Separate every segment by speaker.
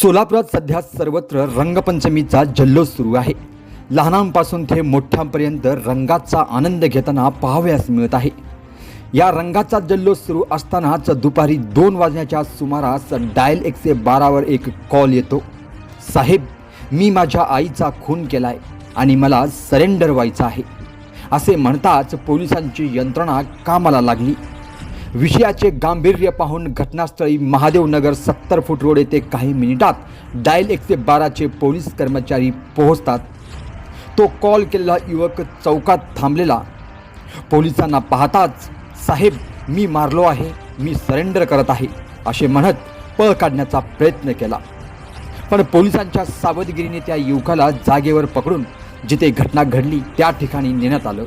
Speaker 1: सोलापुरात सध्या सर्वत्र रंगपंचमीचा जल्लोष सुरू आहे. लहानांपासून ते मोठ्यांपर्यंत रंगाचा आनंद घेताना पाहावयास मिळत आहे. या रंगाचा जल्लोष सुरू असतानाच दुपारी दोन वाजण्याच्या सुमारास डायल एकशे बारावर एक कॉल येतो. साहेब मी माझ्या आईचा खून केलाय आणि मला सरेंडर व्हायचं आहे. असे म्हणताच पोलिसांची यंत्रणा कामाला लागली. विषयाचे गांभीर्य पाहून घटनास्थळी महादेवनगर सत्तर फूट रोड येथे काही मिनिटात डायल एकशे बाराचे पोलीस कर्मचारी पोहोचतात. तो कॉल केलेला युवक चौकात थांबलेला. पोलिसांना पाहताच साहेब मी मारलो आहे मी सरेंडर करत आहे असे म्हणत पळ काढण्याचा प्रयत्न केला. पण पोलिसांच्या सावधगिरीने त्या युवकाला जागेवर पकडून जिथे घटना घडली त्या ठिकाणी नेण्यात आलं.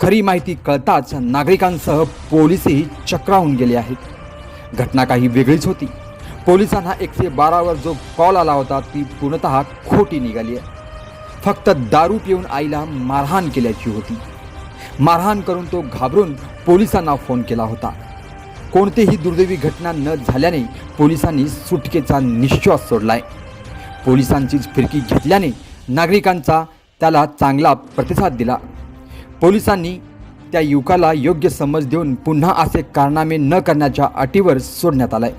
Speaker 1: खरी माहिती कळताच नागरिकांसह पोलीसही चक्रावून गेले आहेत. घटना काही वेगळीच होती. पोलिसांना एकशे बारावर जो कॉल आला होता ती पूर्णतः खोटी निघाली आहे. फक्त दारू पिऊन आईला मारहाण केल्याची होती. मारहाण करून तो घाबरून पोलिसांना फोन केला होता. कोणतीही दुर्दैवी घटना न झाल्याने पोलिसांनी सुटकेचा निश्वास सोडलाय. पोलिसांचीच फिरकी घेतल्याने नागरिकांचा त्याला चांगला प्रतिसाद दिला. पोलिसांनी त्या युवकाला योग्य समज देऊन पुन्हा असे कारनामे न करण्याच्या अटीवर सोडण्यात आलाय.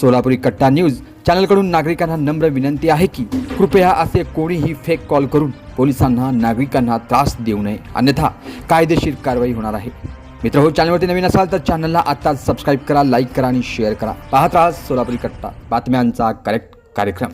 Speaker 1: सोलापुरी कट्टा न्यूज चॅनलकडून नागरिकांना नम्र विनंती आहे की कृपया असे कोणीही फेक कॉल करून पोलिसांना नागरिकांना त्रास देऊ नये. अन्यथा कायदेशीर कारवाई होणार आहे. मित्र हो चॅनलवरती नवीन असाल तर चॅनलला आत्ताच सबस्क्राईब करा लाईक करा आणि शेअर करा. पाहत राहा सोलापुरी कट्टा. बातम्यांचा करेक्ट कार्यक्रम.